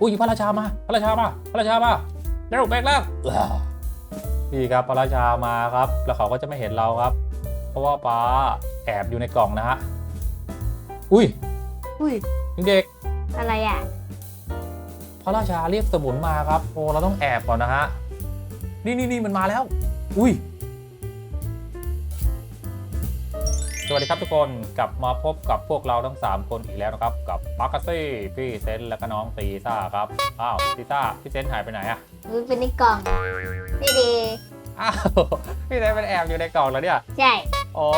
อุ้ยพระราชามา พระราชามา พระราชามาเร็วแบกแล้วอ้าวนี่ครับพระราชามาครับ แล้วเขาก็จะไม่เห็นเราครับ เพราะว่าป้าแอบอยู่ในกล่องนะฮะ อุ้ย อุ้ยเด็ก อะไรอะๆพระราชาเรียกสมุนมาครับ โอ้เราต้องแอบก่อนนะฮะ นี่นี่นี่มันมาแล้ว อุ้ย สวัสดีครับทุกคนกลับมาพบกับพวกเราทั้ง 3 คนอีกแล้วนะครับ กับปาร์คซี่พี่เซนและก็น้องซีซ่าครับอ้าวซีซ่าพี่เซนหายไปไหนอะมันเป็นในกล่องนี่ดีอ้าวพี่เซนมันแอบอยู่ในกล่องแล้วเนี่ยใช่อ๋อ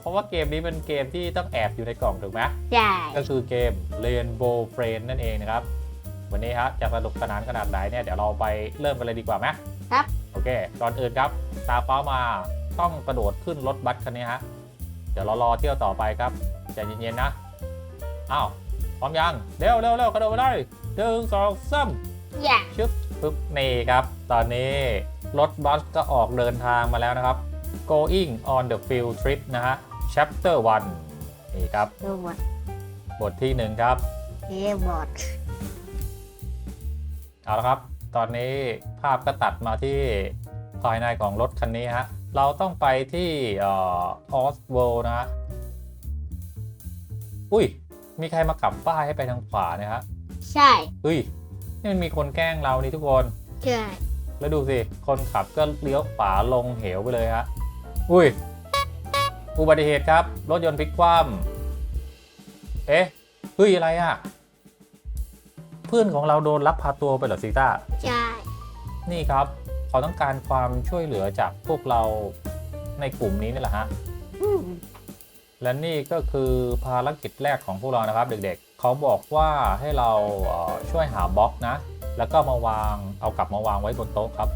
เพราะว่าเกมนี้เป็นเกมที่ต้องแอบอยู่ในกล่องถูกไหมใช่ก็คือเกม Rainbow Friend นั่นเองนะครับ วันนี้ฮะจะสนุกสนานขนาดไหนเนี่ยเดี๋ยวเราไปเริ่มกันเลยดีกว่าไหมครับโอเคก่อนอื่นครับตาฟ้ามาต้องกระโดดขึ้นรถบัสคันนี้ฮะ เดี๋ยวเรารอเที่ยวต่อไปครับใจเย็นๆนะ อ้าวพร้อมยัง เร็วเร็วเร็วกระโดดไปเลยหนึ่งสองสามอย่าชึบปึ๊บนี่ครับ ตอนนี้รถบัสก็ออกเดินทางมาแล้วนะครับ going on the field trip นะฮะ chapter 1นี่ครับ ดูหมดบทที่หนึ่งครับ เอ๊บอดเอาละครับ ตอนนี้ภาพก็ตัดมาที่ภายในของรถคันนี้ฮะ เราต้องไปที่เออสเวลนะฮะ อุ้ย มีใครมาขับป้ายให้ไปทางขวาเนี่ยฮะ ใช่ อุ้ย นี่มันมีคนแกล้งเรานี่ทุกคน ใช่ แล้วดูสิ คนขับก็เลี้ยวขวาลงเหวไปเลยฮะ อุ้ย อุบัติเหตุครับ รถยนต์พลิกคว่ำเอ๊ะเฮ้ยอะไรอะเพื่อนของเราโดนลักพาตัวไปเหรอซีต้า ใช่ นี่ครับ เขาต้องการความช่วยเหลือจากพวกเราในกลุ่มนี้นี่แหละฮะอืมและนี่ก็คือภารกิจแรกของพวกเรานะครับ เด็กๆ เขาบอกว่าให้เราเอ่อช่วยหาบล็อกนะ แล้วก็มาวางเอากลับมาวางไว้บนโต๊ะครับ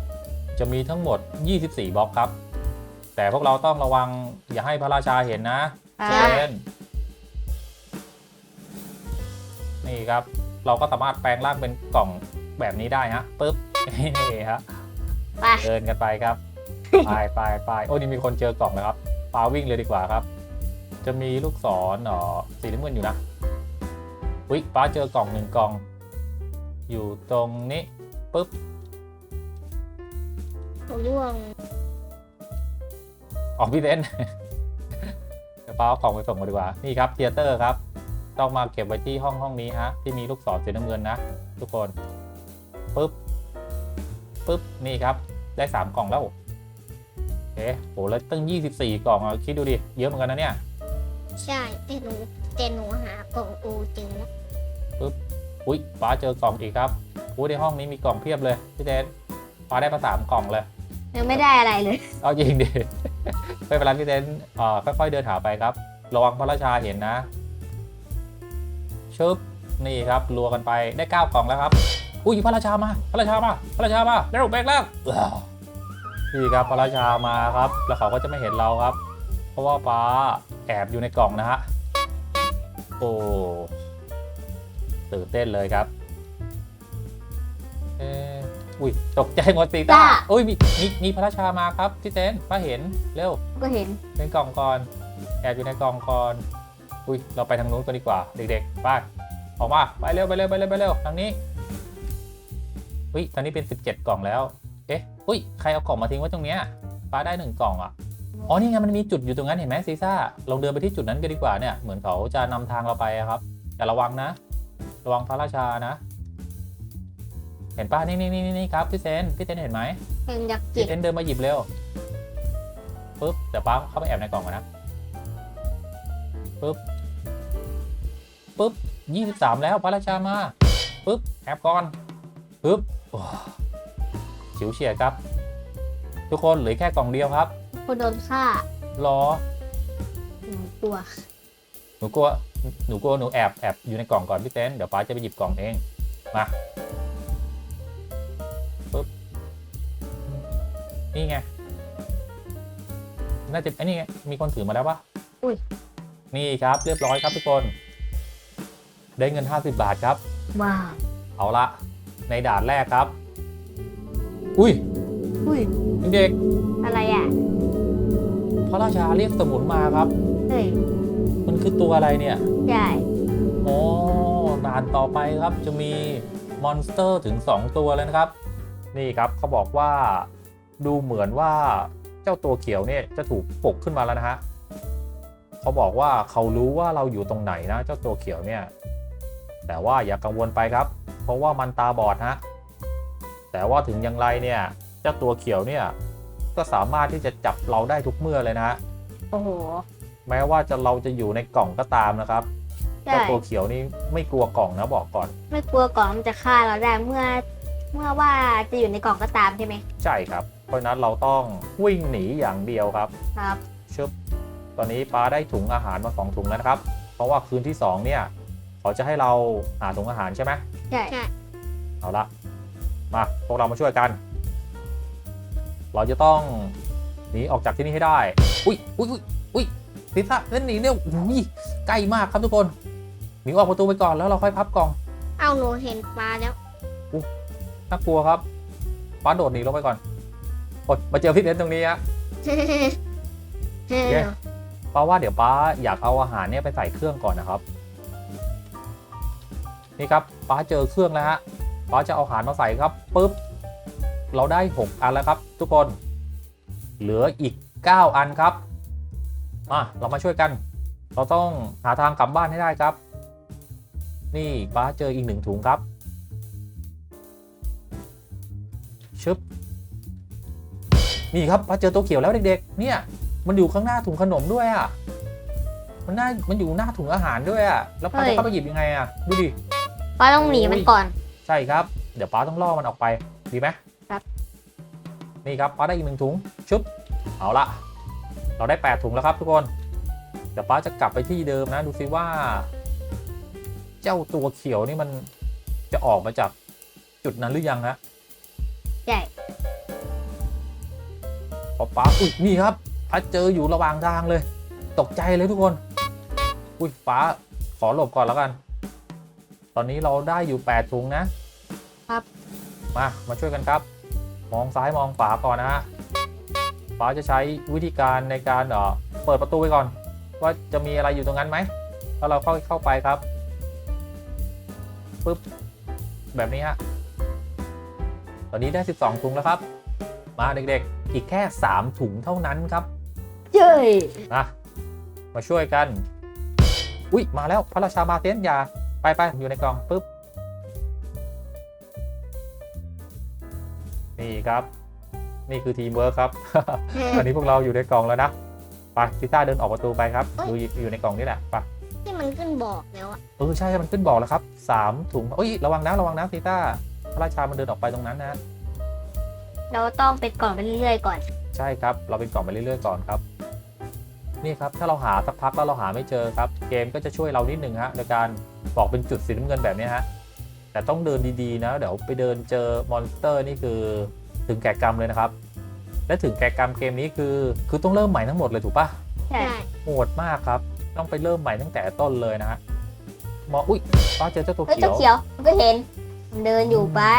จะมีทั้งหมด 24 บล็อกครับ แต่พวกเราต้องระวังอย่าให้พระราชาเห็นนะอ่าเช่นนี่ครับ เราก็สามารถแปลงร่างเป็นกล่องแบบนี้ได้ฮะปึ๊บนี่ฮะ ไป เดินกันไปครับ ไปไปไปโอ้นี่มีคนเจอกล่องนะครับปาวิ่งเลยดีกว่าครับ จะมีลูกศรเนาะสีน้ำเงินอยู่นะวิป้าเจอกล่องหนึ่งกล่อง อยู่ตรงนี้ปุ๊บร่วงออกพี่เต้น เดี๋ยวป้าเอากล่องไปส่งมาดีกว่า นี่ครับเทเตอร์ครับ ต้องมาเก็บไว้ที่ห้องห้องนี้ฮะ ที่มีลูกศรสีน้ำเงินนะทุกคนปุ๊บ ปุ๊บนี่ครับได้สามกล่องแล้วเอ๊ะโหแล้วตั้ง 24 กล่องอะคิดดูดิ เยอะเหมือนกันนะเนี่ย ใช่แต่หนูแต่หนูหากล่องอูจริงนะอุ้ยป้าเจอกล่องอีกครับอุ้ยในห้องนี้มีกล่องเพียบเลยพี่เต้นป้าได้มาสามกล่องเลยยังไม่ได้อะไรเลย เอาจริงดิ ไม่เป็นไรพี่เต้นเอ่อค่อยๆเดินหาไปครับ ระวังพระราชาเห็นนะชึบนี่ครับรัวกันไปได้เก้ากล่องแล้วครับ อุ้ยพระราชามา พระราชามา พระราชามาเร็วแบกแล้วอ้าวนี่ครับพระราชามาครับ แล้วเขาก็จะไม่เห็นเราครับ เพราะว่าป้าแอบอยู่ในกล่องนะฮะ โอ้ตื่นเต้นเลยครับ เอ๊ะอุ้ยตกใจหมดสีตาจ้าอุ้ยมีมีมีพระราชามาครับพี่เต้นป้าเห็นเร็ว ก็เห็นเป็นกล่องก่อน แอบอยู่ในกล่องก่อน อุ้ยเราไปทางนู้นกันดีกว่า เด็กๆ ไปออกมา ไปเร็วไปเร็วไปเร็วไปเร็วทางนี้ อุ้ยตอนนี้เป็น 17 กล่องแล้ว เอ๊ะ อุ้ย ใครเอากล่องมาทิ้งไว้ตรงเนี้ยป้าได้หนึ่งกล่องอะ อ๋อ นี่ไงมันมีจุดอยู่ตรงนั้นเห็นไหมซีซ่าลองเดินไปที่จุดนั้นกันดีกว่าเนี่ย เหมือนเขาจะนำทางเราไปอะครับ แต่ระวังนะ ระวังพระราชานะ เห็นป้านี่นี่นี่นี่ครับพี่เซน พี่เซนเห็นไหมเห็นอยากจิพี่บเซนเดินมาหยิบเร็วปุ๊บเดี๋ยวป้าเข้าไปแอบในกล่องก่อนนะปุ๊บปุ๊บยี่สิบสามแล้วพระราชามาปุ๊บ แอบก่อนปุ๊บ โอ้ฉิวเฉียดครับ ทุกคนเหลือแค่กล่องเดียวครับคนโดนฆ่ารอหนูกลัวหนูกลัวหนูกลัวหนูแอบแอบอยู่ในกล่องก่อนพี่เต้นเดี๋ยวป้าจะไปหยิบกล่องเองมาปุ๊บนี่ไงน่าจะไอ้นี่ไงมีคนถือมาแล้วปะอุ้ยนี่ครับเรียบร้อยครับทุกคน ได้เงิน 50 บาทครับว้าวเอาละ ในด่านแรกครับ อุ้ยอุ้ยเด็กอะไรอะๆพระราชาเรียกสมุนมาครับ เฮ้ย มันคือตัวอะไรเนี่ยใช่โอ้ด่านต่อไปครับจะมีมอนสเตอร์ถึง 2 ตัวเลยนะครับ นี่ครับเขาบอกว่าดูเหมือนว่าเจ้าตัวเขียวเนี่ยจะถูกปลุกขึ้นมาแล้วนะฮะเขาบอกว่าเขารู้ว่าเราอยู่ตรงไหนนะ เจ้าตัวเขียวเนี่ย แต่ว่าอย่ากังวลไปครับ เพราะว่ามันตาบอดฮะแต่ว่าถึงอย่างไรเนี่ยเจ้าตัวเขียวเนี่ยก็สามารถที่จะจับเราได้ทุกเมื่อเลยนะฮะโอ้โหแม้ว่าจะเราจะอยู่ในกล่องก็ตามนะครับใช่เจ้าตัวเขียวนี่ไม่กลัวกล่องนะบอกก่อน ไม่กลัวกล่องมันจะฆ่าเราได้เมื่อเมื่อว่าจะอยู่ในกล่องก็ตามใช่ไหมใช่ครับ เพราะฉะนั้นเราต้องวิ่งหนีอย่างเดียวครับครับชึบตอนนี้ป้าได้ถุงอาหารมาสองถุงแล้วนะครับ เพราะว่าคืนที่สองเนี่ย เขาจะให้เราหาถุงอาหารใช่ไหมใช่ใช่เอาละมาพวกเรามาช่วยกัน เราจะต้องหนีออกจากที่นี่ให้ได้ อุ้ยอุ้ยอุ้ยอุ้ยพิซซ่าเล่นหนีเนี่ยอุ้ยใกล้มากครับทุกคนหนีออกประตูไปก่อนแล้วเราค่อยพับกล่องเอาหนูเห็นปลาแล้วน่ากลัวครับป้าโดดหนีลงไปก่อนโอ๊ยมาเจอพี่เน้นตรงนี้ฮะเฮ้ยเย้ป้าว่าเดี๋ยวป้าอยากเอาอาหารเนี่ยไปใส่เครื่องก่อนนะครับ นี่ครับป้าเจอเครื่องแล้วฮะป้าจะเอาอาหารมาใส่ครับปุ๊บเราได้ 6 อันแล้วครับ ทุกคนเหลืออีก 9 อันครับมาเรามาช่วยกัน เราต้องหาทางกลับบ้านให้ได้ครับ นี่ป้าเจออีกหนึ่งถุงครับชึบนี่ครับป้าเจอตัวเขียวแล้วเด็กๆ เนี่ยมันอยู่ข้างหน้าถุงขนมด้วยอะมันน่ามันอยู่หน้าถุงอาหารด้วยอะแล้วป้าจะเข้าไปหยิบยังไงอะดูดิ ป้าต้องหนีมันก่อน ใช่ครับ เดี๋ยวป้าต้องล่อมันออกไป ดีไหมครับ นี่ครับป้าได้อีกหนึ่งถุง ชุบ เอาละ เราได้ 8 ถุงแล้วครับทุกคน เดี๋ยวป้าจะกลับไปที่เดิมนะ ดูซิว่า เจ้าตัวเขียวนี่มันจะออกมาจากจุดนั้นหรือยังฮะใช่พอป้าอุ้ยนี่ครับป้าเจออยู่ระหว่างทางเลย ตกใจเลยทุกคน อุ้ยป้าขอหลบก่อนแล้วกัน ตอนนี้เราได้อยู่ 8 ถุงนะครับ มา มาช่วยกันครับ มองซ้ายมองขวาก่อนนะฮะป้าจะใช้วิธีการในการเอ่อเปิดประตูไปก่อน ว่าจะมีอะไรอยู่ตรงนั้นไหมแล้วเราเข้าเข้าไปครับปึ๊บแบบนี้ฮะตอนนี้ได้ 12 ถุงแล้วครับ มาเด็กๆ อีกแค่ 3 ถุงเท่านั้นครับเจ้ยนะมาช่วยกัน อุ้ยมาแล้วพระราชามาเตียนยา ไปไปอยู่ในกล่องปุ๊บ นี่ครับ นี่คือทีมเวิร์คครับ ตอนนี้พวกเราอยู่ในกล่องแล้วนะ ไปพิต้าเดินออกประตูไปครับดูอยู่ในกล่องนี่แหละไปที่มันขึ้นบอกแล้วอะเออใช่มันขึ้นบอกแล้วครับสามถุงเอ้ยระวังนะระวังนะพิต้าพระราชามันเดินออกไปตรงนั้นนะเราต้องเป็นกล่องไปเรื่อยๆก่อน ใช่ครับ เราเป็นกล่องไปเรื่อยๆก่อนครับ นี่ครับถ้าเราหาสักพักแล้วเราหาไม่เจอครับ เกมก็จะช่วยเรานิดนึงฮะในการบอกเป็นจุดสีน้ำเงินแบบนี้ฮะแต่ต้องเดินดีๆนะเดี๋ยวไปเดินเจอมอนสเตอร์นี่คือถึงแก่กรรมเลยนะครับ และถึงแก่กรรมเกมนี้คือ คือต้องเริ่มใหม่ทั้งหมดเลยถูกปะใช่ใช่โหดมากครับ ต้องไปเริ่มใหม่ตั้งแต่ต้นเลยนะฮะมองอุ้ยป้าเจอเจ้าตัวเฮ้ยเขีเจ้ายวเขียวมันก็เห็นมันเดินอยู่ป้า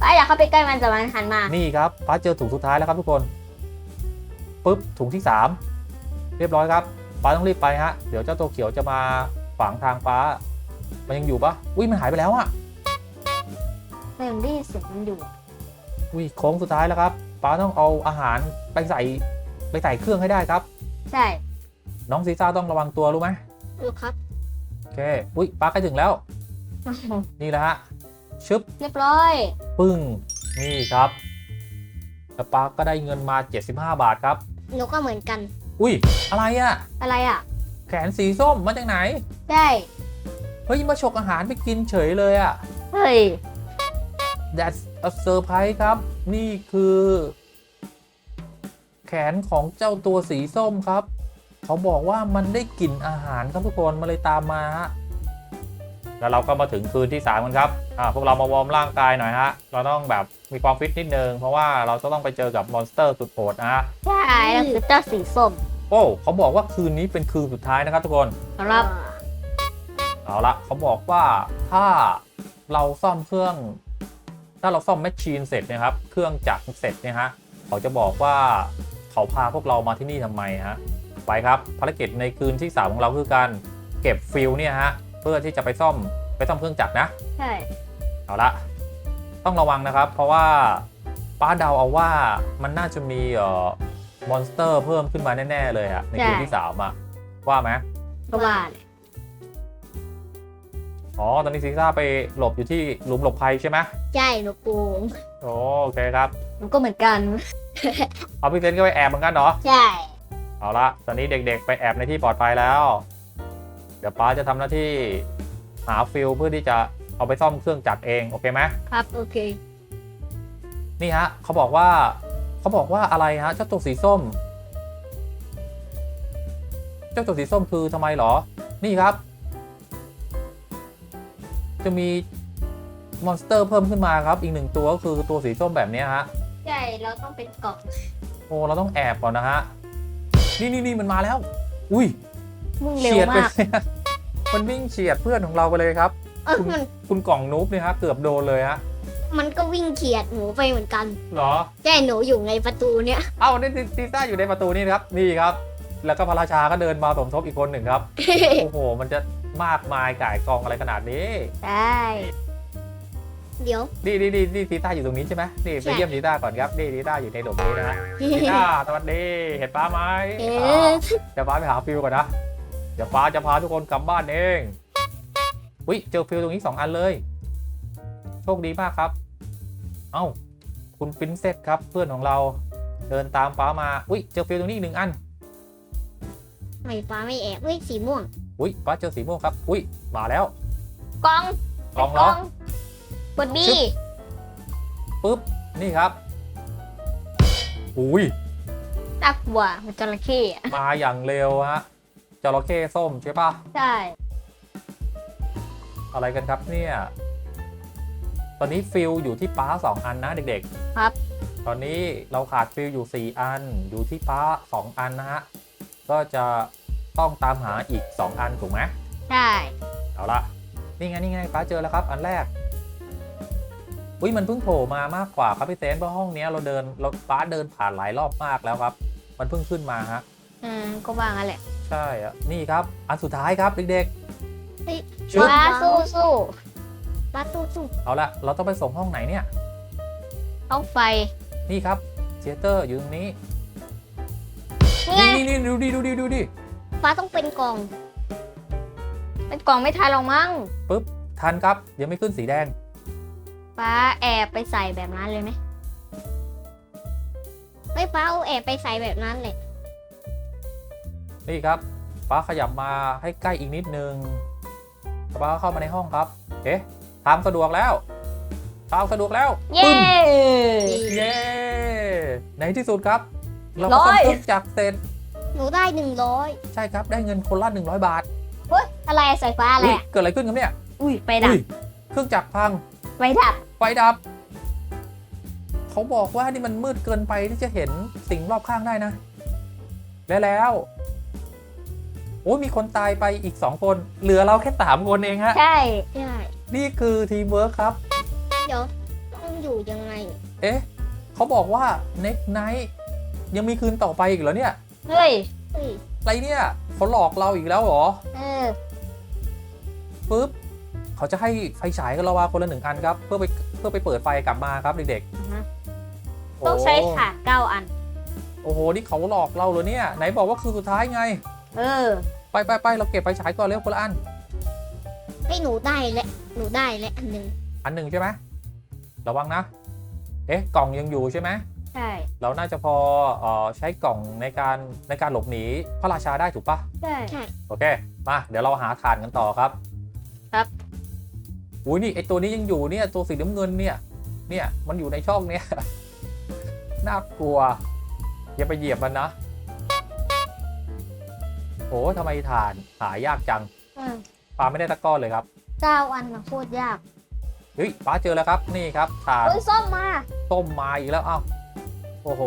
ป้าอยากเข้าไปใกล้มันแต่มันหันมา นี่ครับป้าเจอถุงสุดท้ายแล้วครับทุกคนปุ๊บถุงที่สาม เรียบร้อยครับป้าต้องรีบไปฮะเดี๋ยวเจ้าตัวเขียวจะมาขวางทางป้า มันยังอยู่ปะอุ้ยมันหายไปแล้วอะไม่ได้ยินเสียงมันอยู่อุ้ยโค้งสุดท้ายแล้วครับป้าต้องเอาอาหารไปใส่ไปใส่เครื่องให้ได้ครับ ใช่น้องซีซ่าต้องระวังตัวรู้ไหมดูครับโอเคอุ้ยป้าใกล้ถึงแล้ว นี่แหละฮะชึบเรียบร้อย ปึ้งนี่ครับแล้วป้าก็ได้เงินมา 75 บาทครับหนูก็เหมือนกัน อุ้ย อะไรอะอะไรอะ แขนสีส้มมาจากไหน ใช่ เฮ้ย มาฉกอาหารไปกินเฉยเลยอะ เฮ้ย That's a surprise ครับ นี่คือ แขนของเจ้าตัวสีส้มครับ เขาบอกว่ามันได้กลิ่นอาหารครับทุกคนมาเลยตามมาฮะ แล้วเราก็มาถึงคืนที่3กันครับอ่าพวกเรามาวอร์มร่างกายหน่อยฮะ เราต้องแบบมีความฟิตนิดนึง เพราะว่าเราจะต้องไปเจอกับมอนสเตอร์สุดโหดนะฮะ ใช่แล้วคือเจ้าสีส้มโอ้ เขาบอกว่าคืนนี้เป็นคืนสุดท้ายนะครับทุกคนครับเอาละเขาบอกว่าถ้าเราซ่อมเครื่อง ถ้าเราซ่อมแมชชีนเสร็จเนะครับ เครื่องจักรเสร็จเนี่ยฮะ เขาจะบอกว่าเขาพาพวกเรามาที่นี่ทำไมฮะ ไปครับ ภารกิจในคืนที่ 3 ของเราคือการเก็บฟิลเนี่ยฮะ เพื่อที่จะไปซ่อมไปซ่อมเครื่องจักรนะ ใช่เอาละต้องระวังนะครับ เพราะว่าป้าเดาเอาว่ามันน่าจะมีเอ่อมอนสเตอร์เพิ่มขึ้นมาแน่ ๆ เลยอะในคืนที่สามอะว่าไหมก็ว่าแหละอ๋อ ตอนนี้ซีซ่าไปหลบอยู่ที่หลุมหลบภัยใช่ไหมใช่หนูโกงโอโอเคครับมันก็เหมือนกัน เอาพี่เซนก็ไปแอบเหมือนกันเนาะใช่ เอาละตอนนี้เด็กๆ ไปแอบในที่ปลอดภัยแล้วเดี๋ยวป้าจะทำหน้าที่หาฟิลเพื่อที่จะเอาไปซ่อมเครื่องจักรเองโอเคไหมครับโอเค นี่ฮะเขาบอกว่าเขาบอกว่าอะไรฮะเจ้าตัวสีส้ม เจ้าตัวสีส้มคือทำไมเหรอ นี่ครับ จะมีมอนสเตอร์เพิ่มขึ้นมาครับ อีกหนึ่งตัวก็คือตัวสีส้มแบบเนี้ยฮะใช่เราต้องเป็นกล่องโอ้เราต้องแอบก่อนนะฮะนี่นี่นี่มันมาแล้ว อุ้ย มึงเร็วเฉียดไปมาก เลยฮะมันวิ่งเฉียดเพื่อนของเราไปเลยครับ เออคุณมันคุณกล่องนูบเนี่ยฮะเกือบโดนเลยฮะมันก็วิ่งเฉียดหนูไปเหมือนกันเหรอ ใช่หนูอยู่ในประตูเนี้ยเอ้านี่ซีซ่าอยู่ในประตูนี่นะครับนี่ครับ แล้วก็พระราชาก็เดินมาสมทบอีกคนหนึ่งครับ โอ้โห มันจะมากมายก่ายกองอะไรขนาดนี้ใช่เดี๋ยว นี่นี่นี่นี่ซีต้าอยู่ตรงนี้ใช่ไหมนี่ไปใช่ เยี่ยมซีต้าก่อนครับนี่ซีต้าอยู่ในหลุมนี้นะฮะซีต้าสวัสดีเห็นป้าไหมเอ๊อ่าะเดี๋ยวป้าไปหาฟิลก่อนนะ เดี๋ยวป้าจะพาทุกคนกลับบ้านเองอุ้ยเจอฟิลตรงนี้สองอันเลย โชคดีมากครับ เอ้า คุณปรินเซสครับ เพื่อนของเราเดินตามป้ามา อุ้ยเจอฟิลตรงนี้อีกหนึ่งอันไม่ฟ้าไม่แอบเฮ้ยสีม่วง อุ้ยป้าเจอสีม่วงครับ อุ้ยมาแล้วกล่องกล่องเหรอกดบีชึบปุ๊บ นี่ครับ อุ้ยน่ากลัวมันจระเข้อะมาอย่างเร็วฮะ จระเข้ส้มใช่ปะใช่ อะไรกันครับเนี่ย ตอนนี้ฟิลอยู่ที่ป้าสองอันนะเด็กๆครับตอนนี้เราขาดฟิลอยู่4อัน อยู่ที่ป้า2อันนะฮะ ก็จะต้องตามหาอีก2อันถูกไหม ใช่ เอาละนี่ไงนี่ไงป้าเจอแล้วครับ อันแรก อุ้ยมันเพิ่งโผล่มามากกว่าครับพี่เซนเพราะห้องเนี้ยเราเดินเราป้าเดินผ่านหลายรอบมากแล้วครับ มันเพิ่งขึ้นมาฮะ อืม ก็ว่างั้นแหละ ใช่อะนี่ครับ อันสุดท้ายครับเด็กเฮ้ยๆชึบว้าสู้สู้ป้าตู้ตู้เอาละเราต้องไปส่งห้องไหนเนี่ยต้องไฟ นี่ครับเทเตอร์อยู่ตรงนี้นี่ไงนี่นี่นี่ดูดิดูดิดูดิฟ้าต้องเป็นกล่อง เป็นกล่องไม่ทันหรอกมั้งปุ๊บทันครับยังไม่ขึ้นสีแดงป้าแอบไปใส่แบบนั้นเลยไหมเฮ้ยฟ้าเอาแอบไปใส่แบบนั้นเลย นี่ครับป้าขยับมาให้ใกล้อีกนิดนึงป้าเข้ามาในห้องครับ เอ๊ะทางสะดวกแล้วทางสะดวกแล้วเย้ปึ้มเย้ในที่สุดครับ เราก็ร้อยทำเครื่องจักรเสร็จหนูได้หนึ่งร้อยใช่ครับได้เงินคนละ100บาทเฮ้ยอะไรอะสายฟ้าอะไรอุ๊ยอะเกิดอะไรขึ้นครับเนี่ย อุ้ยไฟดับอุ๊ยเครื่องจักรพังไฟดับไฟดับ เขาบอกว่านี่มันมืดเกินไปที่จะเห็นสิ่งรอบข้างได้นะ และแล้ว โอ้ยมีคนตายไปอีก 2 คน เหลือเราแค่ 3 คนเองฮะ ใช่ใช่นี่คือทีมเวิร์คครับ เดี๋ยวต้องอยู่ยังไง เอ๊ะเขาบอกว่า next night ยังมีคืนต่อไปอีกเหรอเนี่ย เฮ้ยเฮ้ยอะไรเนี่ยเขาหลอกเราอีกแล้วเหรอเออปุ๊บเขาจะให้ไฟฉายกับเราว่าคนละหนึ่งอันครับ เพื่อไปเพื่อไปเปิดไฟกลับมาครับเด็กอือฮะๆต้องใช้โถาดเก้าอัน โอ้โหนี่เขาหลอกเราเหรอเนี่ย ไหนบอกว่าคือสุดท้ายไง เออ ไปไปไปเราเก็บไฟฉายก่อนเร็วคนละอัน ให้หนูได้และหนูได้และอันหนึ่งอันหนึ่งใช่ไหมระวังนะ เอ๊ะกล่องยังอยู่ใช่ไหมใช่เราน่าจะพอเออใช้กล่องในการในการหลบหนีพระราชาได้ถูกปะใช่ใช่ โอเคมาเดี๋ยวเราหาฐานกันต่อครับครับ อุ้ยนี่ไอตัวนี้ยังอยู่เนี่ยตัวสีน้ำเงินเนี่ยเนี่ยมันอยู่ในช่องเนี่ย น่ากลัวอย่าไปเหยียบมันนะโอ้ ทำไมฐานหายากจังอืมปลาไม่ได้ตะกร้อนเลยครับเก้าอันนะโคตรยากเฮ้ยป้าเจอแล้วครับนี่ครับฐานเฮ้ยส้มมาต้มมาอีกแล้วอ้าวโอ้โห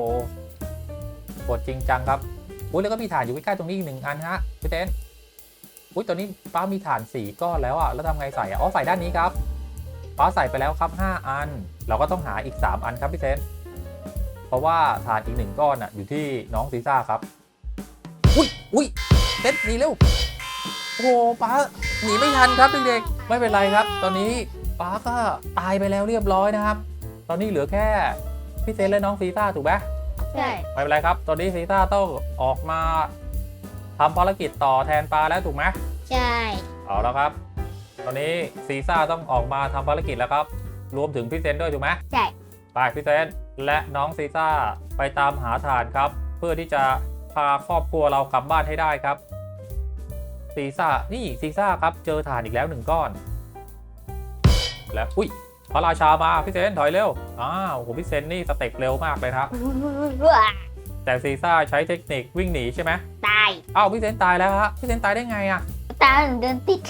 ปวดจริงจังครับอุ้ยแล้วก็มีฐานอยู่ใกล้ๆตรงนี้อีกหนึ่งอันฮะพี่เต้นอุ้ยตอนนี้ป้ามีฐานสี่ก้อนแล้วอะแล้วทำไงใส่อะอ๋อใส่ด้านนี้ครับป้าใส่ไปแล้วครับห้าอัน เราก็ต้องหาอีกสามอันครับพี่เต้นเพราะว่าฐานอีกหนึ่งก้อนอะอยู่ที่น้องซีซ่าครับอุ้ยอุ้ย เต้นหนีเร็วโอ้โหป้าหนีไม่ทันครับเด็กๆไม่เป็นไรครับ ตอนนี้ป้าก็ตายไปแล้วเรียบร้อยนะครับ ตอนนี้เหลือแค่พี่เซนและน้องซีซ่าถูกไหมใช่ไม่เป็นไรครับ ตอนนี้ซีซ่าต้องออกมาทำภารกิจต่อแทนปลาแล้วถูกไหมใช่เอาแล้วครับ ตอนนี้ซีซ่าต้องออกมาทำภารกิจแล้วครับ รวมถึงพี่เซนด้วยถูกไหมใช่ไปพี่เซนและน้องซีซ่าไปตามหาฐานครับ เพื่อที่จะพาครอบครัวเรากลับบ้านให้ได้ครับซีซ่านี่ซีซ่าครับเจอฐานอีกแล้วหนึ่งก้อน แล้วอุ้ยพระราชามาพี่เซนถอยเร็วอ้าวโหพี่เซนนี่สเต็ปเร็วมากเลยครับว้าแต่ซีซ่าใช้เทคนิควิ่งหนีใช่ไหมตายอ้าวพี่เซนตายแล้วฮะพี่เซนตายได้ไงอะตาหนูเดินติด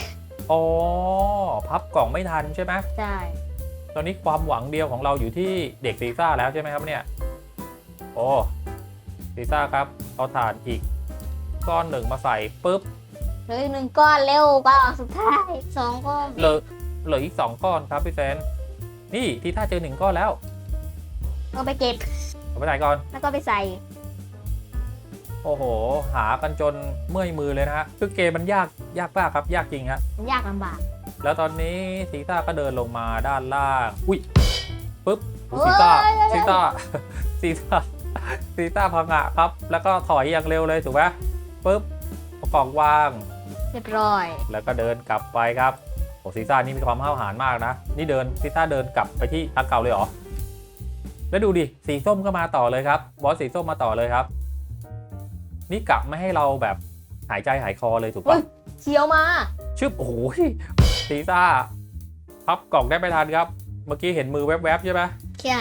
อ๋อพับกล่องไม่ทันใช่ไหมใช่ตอนนี้ความหวังเดียวของเราอยู่ที่เด็กซีซ่าแล้วใช่ไหมครับเนี่ยโอ้ ซีซ่าครับ เอาถ่านอีก ก้อนหนึ่งมาใส่ปุ๊บเหลืออีกหนึ่งก้อนเร็วก้อนสุดท้ายสองก็เหลือเหลืออีกสองก้อนครับพี่เซน นี่ทีท่าเจอหนึ่งก้อนแล้วก็ไปเก็บเอาไปใส่ก่อน แล้วก็ไปใส่ โอ้โห หากันจนเมื่อยมือเลยนะฮะคือเกมมันยากยากมากครับ ยากจริงฮะมันยากลำบาก แล้วตอนนี้ซีซ่าก็เดินลงมาด้านล่าง อุ้ยปุ๊บอุ๊ยซีซ่าโอ้ยซีซ่าซีซ่า ซีซ่าพังอะครับแล้วก็ถอยอย่างเร็วเลยถูกไหมปุ๊บเอากล่องวาง เรียบร้อย แล้วก็เดินกลับไปครับโอ้ซีซ่านี่มีความห้าวหาญมากนะ นี่เดินซีซ่าเดินกลับไปที่ทางเก่าเลยเหรอ แล้วดูดิ สีส้มก็มาต่อเลยครับ บอสสีส้มมาต่อเลยครับ นี่กลับไม่ให้เราแบบหายใจหายคอเลยถูกเฮ้ปะยเชียวมา ชึบโอ้โหซีซ่าพับกล่องได้ไม่ทันครับ เมื่อกี้เห็นมือแวบๆใช่ไหมใช่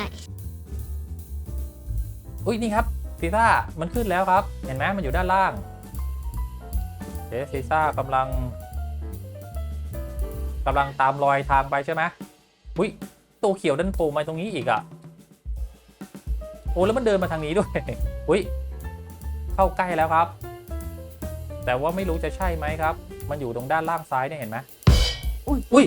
อุ้ยนี่ครับซีซ่ามันขึ้นแล้วครับ เห็นไหมมันอยู่ด้านล่างเจ๊ซีซ่ากำลังกำลังตามรอยทางไปใช่ไหมอุ้ยตัวเขียวดันโผล่มาตรงนี้อีกอะโอ้แล้วมันเดินมาทางนี้ด้วยอุ้ยเข้าใกล้แล้วครับ แต่ว่าไม่รู้จะใช่ไหมครับ มันอยู่ตรงด้านล่างซ้ายเนี่ยเห็นไหมอุ้ยอุ้ย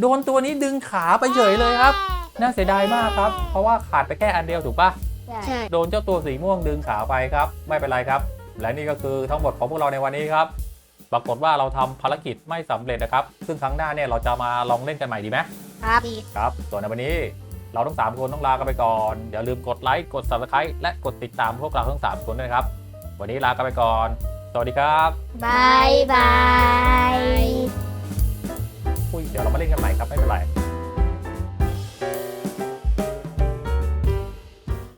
โดนตัวนี้ดึงขาไปเฉยเลยครับ น่าเสียดายมากครับ เพราะว่าขาดไปแค่อันเดียวถูกปะ ใช่ใช่ โดนเจ้าตัวสีม่วงดึงขาไปครับ ไม่เป็นไรครับ และนี่ก็คือทั้งหมดของพวกเราในวันนี้ครับ ปรากฏว่าเราทำภารกิจไม่สำเร็จนะครับ ซึ่งครั้งหน้าเนี่ยเราจะมาลองเล่นกันใหม่ดีไหมครับดีครับ ส่วนในวันนี้เราทั้ง3คนต้องลากันไปก่อน อย่าลืมกดไลค์ กด subscribe และกดติดตามพวกเราทั้ง 3 คนด้วยนะครับ วันนี้ลากันไปก่อน สวัสดีครับบายบายอุ้ยเดี๋ยวเรามาเล่นกันใหม่ครับ ไม่เป็นไร